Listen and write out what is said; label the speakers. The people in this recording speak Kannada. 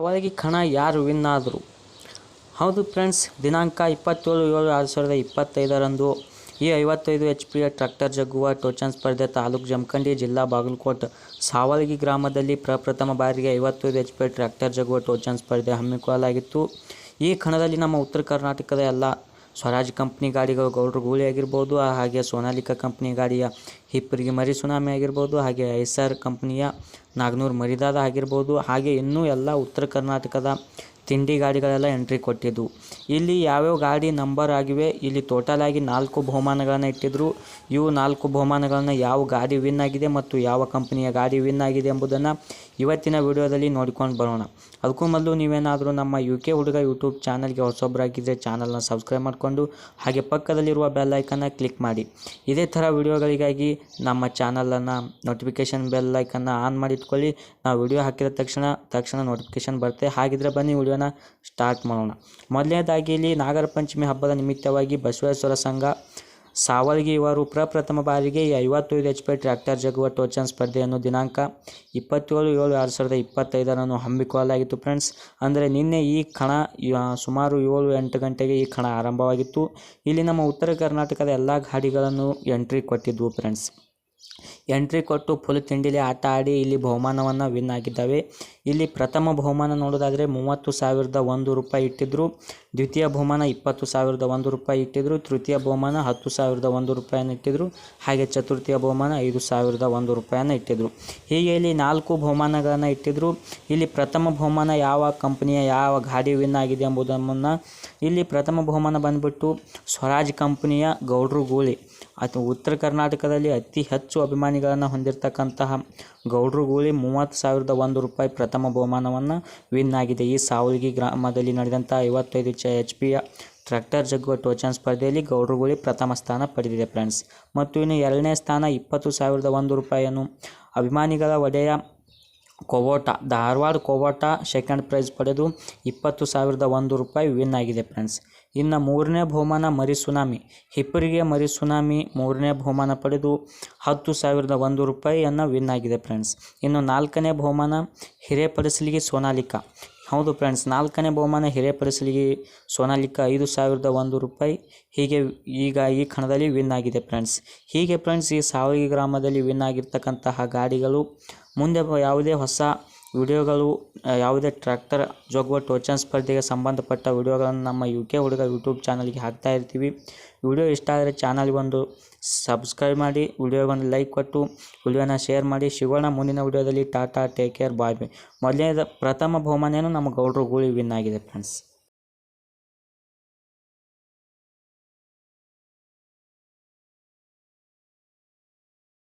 Speaker 1: ಅವರಿಗೆ ಕಣ ಯಾರು ವಿನ್ ಆದರು. ಹೌದು ಫ್ರೆಂಡ್ಸ್ ದಿನಾಂಕ ಇಪ್ಪತ್ತೇಳು ಏಳು ಎರಡು ಸಾವಿರದ ಇಪ್ಪತ್ತೈದರಂದು ಈ ಐವತ್ತೈದು ಎಚ್ ಪಿ ಟ್ರ್ಯಾಕ್ಟರ್ ಜಗ್ಗುವ ಟೋಚನ್ ಸ್ಪರ್ಧೆ ತಾಲೂಕು ಜಮಖಂಡಿ ಜಿಲ್ಲಾ ಬಾಗಲಕೋಟೆ, ಸಾವಲ್ಗಿ ಗ್ರಾಮದಲ್ಲಿ ಪ್ರಪ್ರಥಮ ಬಾರಿಗೆ ಐವತ್ತೈದು ಎಚ್ ಪಿ ಟ್ರ್ಯಾಕ್ಟರ್ ಜಗ್ಗುವ ಟೋಚನ್ ಸ್ಪರ್ಧೆ ಹಮ್ಮಿಕೊಳ್ಳಲಾಗಿತ್ತು. ಈ ಕಣದಲ್ಲಿ ನಮ್ಮ ಉತ್ತರ ಕರ್ನಾಟಕದ ಎಲ್ಲ ಸ್ವರಾಜ್ ಕಂಪ್ನಿ ಗಾಡಿಗಳು ಗೌಡ್ರ ಗೂಳಿ ಆಗಿರ್ಬೋದು, ಹಾಗೆ ಸೋನಾಲಿಕಾ ಕಂಪ್ನಿ ಗಾಡಿಯ ಹಿಪ್ಪರಿಗೆ ಮರಿ ಸುನಾಮಿ ಆಗಿರ್ಬೋದು, ಹಾಗೆ ಐಸರ್ ಕಂಪ್ನಿಯ ನಾಗ್ನೂರು ಮರಿದಾದ ಆಗಿರ್ಬೋದು, ಹಾಗೆ ಇನ್ನೂ ಎಲ್ಲ ಉತ್ತರ ಕರ್ನಾಟಕದ ತಿಂಡಿ ಗಾಡಿಗಳೆಲ್ಲ ಎಂಟ್ರಿ ಕೊಟ್ಟಿದ್ದು. ಇಲ್ಲಿ ಯಾವ್ಯಾವ ಗಾಡಿ ನಂಬರ್ ಆಗಿವೆ, ಇಲ್ಲಿ ಟೋಟಲ್ ಆಗಿ ನಾಲ್ಕು ಬಹುಮಾನಗಳನ್ನು ಇಟ್ಟಿದ್ರು. ಇವು ನಾಲ್ಕು ಬಹುಮಾನಗಳನ್ನು ಯಾವ ಗಾಡಿ ವಿನ್ ಆಗಿದೆ ಮತ್ತು ಯಾವ ಕಂಪನಿಯ ಗಾಡಿ ವಿನ್ ಆಗಿದೆ ಎಂಬುದನ್ನು ಇವತ್ತಿನ ವಿಡಿಯೋದಲ್ಲಿ ನೋಡಿಕೊಂಡು ಬರೋಣ. ಅದಕ್ಕೂ ಮೊದಲು ನೀವೇನಾದರೂ ನಮ್ಮ ಯು ಕೆ ಹುಡುಗ ಯೂಟ್ಯೂಬ್ ಚಾನಲ್ಗೆ ಹೊಸೊಬ್ಬರಾಗಿದ್ದರೆ ಚಾನಲ್ನ ಸಬ್ಸ್ಕ್ರೈಬ್ ಮಾಡಿಕೊಂಡು, ಹಾಗೆ ಪಕ್ಕದಲ್ಲಿರುವ ಬೆಲ್ ಐಕನ್ನ ಕ್ಲಿಕ್ ಮಾಡಿ. ಇದೇ ಥರ ವಿಡಿಯೋಗಳಿಗಾಗಿ ನಮ್ಮ ಚಾನಲನ್ನು ನೋಟಿಫಿಕೇಷನ್ ಬೆಲ್ಲೈಕನ್ನು ಆನ್ ಮಾಡಿಟ್ಕೊಳ್ಳಿ ನಾವು ವಿಡಿಯೋ ಹಾಕಿದ ತಕ್ಷಣ ತಕ್ಷಣ ನೋಟಿಫಿಕೇಶನ್ ಬರುತ್ತೆ. ಹಾಗಿದ್ರೆ ಬನ್ನಿ ವಿಡಿಯೋನ ಸ್ಟಾರ್ಟ್ ಮಾಡೋಣ. ಮೊದಲನೇದಾಗಿ ಇಲ್ಲಿ ನಾಗರ ಪಂಚಮಿ ಹಬ್ಬದ ನಿಮಿತ್ತವಾಗಿ ಬಸವೇಶ್ವರ ಸಂಘ ಸಾವಲ್ಗಿ ಇವರು ಪ್ರಪ್ರಥಮ ಬಾರಿಗೆ ಐವತ್ತೈದು ಎಚ್ ಪಿ ಟ್ರ್ಯಾಕ್ಟರ್ ಜಗುವ ಟೋಚನ್ ಸ್ಪರ್ಧೆಯನ್ನು ದಿನಾಂಕ ಇಪ್ಪತ್ತೇಳು, ಏಳು, ಎರಡು ಸಾವಿರದ ಇಪ್ಪತ್ತೈದರನ್ನು ಹಮ್ಮಿಕೊಳ್ಳಲಾಗಿತ್ತು ಫ್ರೆಂಡ್ಸ್. ಅಂದರೆ ನಿನ್ನೆ ಈ ಕಣ ಸುಮಾರು ಏಳು, ಎಂಟು ಗಂಟೆಗೆ ಈ ಕಣ ಆರಂಭವಾಗಿತ್ತು. ಇಲ್ಲಿ ನಮ್ಮ ಉತ್ತರ ಕರ್ನಾಟಕದ ಎಲ್ಲ ಗಾಡಿಗಳನ್ನು ಎಂಟ್ರಿ ಕೊಟ್ಟಿದ್ವು ಫ್ರೆಂಡ್ಸ್. ಎಂಟ್ರಿ ಕೊಟ್ಟು ಫುಲ್ ತಿಂಡಿಲಿ ಆಟ ಆಡಿ ಇಲ್ಲಿ ಬಹುಮಾನವನ್ನು ವಿನ್ ಆಗಿದ್ದಾವೆ. ಇಲ್ಲಿ ಪ್ರಥಮ ಬಹುಮಾನ ನೋಡೋದಾದರೆ ಮೂವತ್ತು ಸಾವಿರದ ಒಂದು ರೂಪಾಯಿ ಇಟ್ಟಿದ್ರು. ದ್ವಿತೀಯ ಬಹುಮಾನ ಇಪ್ಪತ್ತು ಸಾವಿರದ ಒಂದು ರೂಪಾಯಿ ಇಟ್ಟಿದ್ರು. ತೃತೀಯ ಬಹುಮಾನ ಹತ್ತು ಸಾವಿರದ ಒಂದು ರೂಪಾಯಿಯನ್ನು ಇಟ್ಟಿದ್ದರು ಹಾಗೆ ಚತುರ್ಥಿಯ ಬಹುಮಾನ ಐದು ಸಾವಿರದ ಒಂದು ರೂಪಾಯಿಯನ್ನು ಇಟ್ಟಿದ್ರು. ಹೀಗೆ ಇಲ್ಲಿ ನಾಲ್ಕು ಬಹುಮಾನಗಳನ್ನು ಇಟ್ಟಿದ್ದರು ಇಲ್ಲಿ ಪ್ರಥಮ ಬಹುಮಾನ ಯಾವ ಕಂಪನಿಯ ಯಾವ ಗಾಡಿ ವಿನ್ ಆಗಿದೆ ಎಂಬುದನ್ನು ಇಲ್ಲಿ ಪ್ರಥಮ ಬಹುಮಾನ ಬಂದ್ಬಿಟ್ಟು ಸ್ವರಾಜ್ ಕಂಪನಿಯ ಗೌಡ್ರು ಗೂಳಿ. ಅಥವಾ ಉತ್ತರ ಕರ್ನಾಟಕದಲ್ಲಿ ಅತಿ ಹೆಚ್ಚು ಅಭಿಮಾನಿಗಳನ್ನು ಹೊಂದಿರತಕ್ಕಂತಹ ಗೌಡ್ರು ಗೂಳಿ ಮೂವತ್ತು ಸಾವಿರದ ಒಂದು ರೂಪಾಯಿ ಪ್ರಥಮ ಬಹುಮಾನವನ್ನು ವಿನ್ ಆಗಿದೆ. ಈ ಸಾವಲ್ಗಿ ಗ್ರಾಮದಲ್ಲಿ ನಡೆದಂಥ ಐವತ್ತೈದು ಚ ಎಚ್ ಪಿಯ ಟ್ರ್ಯಾಕ್ಟರ್ ಜಗ್ಗುವ ಟೋಚನ್ ಸ್ಪರ್ಧೆಯಲ್ಲಿ ಗೌಡ್ರುಗುಳಿ ಪ್ರಥಮ ಸ್ಥಾನ ಪಡೆದಿದೆ ಫ್ರೆಂಡ್ಸ್. ಮತ್ತು ಇನ್ನು ಎರಡನೇ ಸ್ಥಾನ ಇಪ್ಪತ್ತು ಸಾವಿರದ ಒಂದು ರೂಪಾಯಿಯನ್ನು ಅಭಿಮಾನಿಗಳ ಒಡೆಯ ಕೋವೋಟ. ಧಾರವಾಡ ಕೋವೋಟ ಸೆಕೆಂಡ್ ಪ್ರೈಸ್ ಪಡೆದು ಇಪ್ಪತ್ತು ಸಾವಿರದ ಒಂದು ರೂಪಾಯಿ ವಿನ್ ಆಗಿದೆ ಫ್ರೆಂಡ್ಸ್ ಇನ್ನು ಮೂರನೇ ಬಹುಮಾನ ಮರಿ ಸುನಾಮಿ ಹಿಪ್ಪರಿಗೆ ಮರಿ ಸುನಾಮಿ ಮೂರನೇ ಬಹುಮಾನ ಪಡೆದು ಹತ್ತು ಸಾವಿರದ ಒಂದು ರೂಪಾಯಿಯನ್ನು ವಿನ್ ಆಗಿದೆ ಫ್ರೆಂಡ್ಸ್ ಇನ್ನು ನಾಲ್ಕನೇ ಬಹುಮಾನ ಹಿರೇಪಡಿಸಲಿಗೆ ಸೋನಾಲಿಕಾ. ಹೌದು ಫ್ರೆಂಡ್ಸ್, ನಾಲ್ಕನೇ ಬಹುಮಾನ ಹಿರಿಯ ಪರಿಸಲಿಗೆ ಸೋನಾಲಿಕಾ ಐದು ಸಾವಿರದ ಒಂದು ರೂಪಾಯಿ. ಹೀಗೆ ಈಗ ಈ ಕಣದಲ್ಲಿ ವಿನ್ ಆಗಿದೆ ಫ್ರೆಂಡ್ಸ್. ಹೀಗೆ ಫ್ರೆಂಡ್ಸ್, ಈ ಸಾವಿಗೆ ಗ್ರಾಮದಲ್ಲಿ ವಿನ್ ಆಗಿರ್ತಕ್ಕಂತಹ ಗಾಡಿಗಳು ಮುಂದೆ ಯಾವುದೇ ಹೊಸ ವಿಡಿಯೋಗಳು ಯಾವುದೇ ಟ್ರ್ಯಾಕ್ಟರ್, ಜೋಗುವ ಟೋಚನ್ ಸ್ಪರ್ಧೆಗೆ ಸಂಬಂಧಪಟ್ಟ ವಿಡಿಯೋಗಳನ್ನು ನಮ್ಮ ಯು ಕೆ ಹುಡುಗ ಯೂಟ್ಯೂಬ್ ಚಾನಲ್ಗೆ ಹಾಕ್ತಾ ಇರ್ತೀವಿ. ವಿಡಿಯೋ ಇಷ್ಟ ಆದರೆ ಚಾನಲ್ಗೊಂದು ಸಬ್ಸ್ಕ್ರೈಬ್ ಮಾಡಿ, ವಿಡಿಯೋಗೊಂದು ಲೈಕ್ ಕೊಟ್ಟು, ವಿಡಿಯೋನ ಶೇರ್ ಮಾಡಿ. ಸಿಗೋಣ ಮುಂದಿನ ವಿಡಿಯೋದಲ್ಲಿ ಟಾಟಾ ಟೇಕ್ ಕೇರ್ ಬಾಯ್ ಮೊದಲನೇದ ಪ್ರಥಮ ಬಹುಮಾನೇನು ನಮ್ಮ ಗೌಡರು ಗೂಳಿ ವಿನ್ ಆಗಿದೆ ಫ್ರೆಂಡ್ಸ್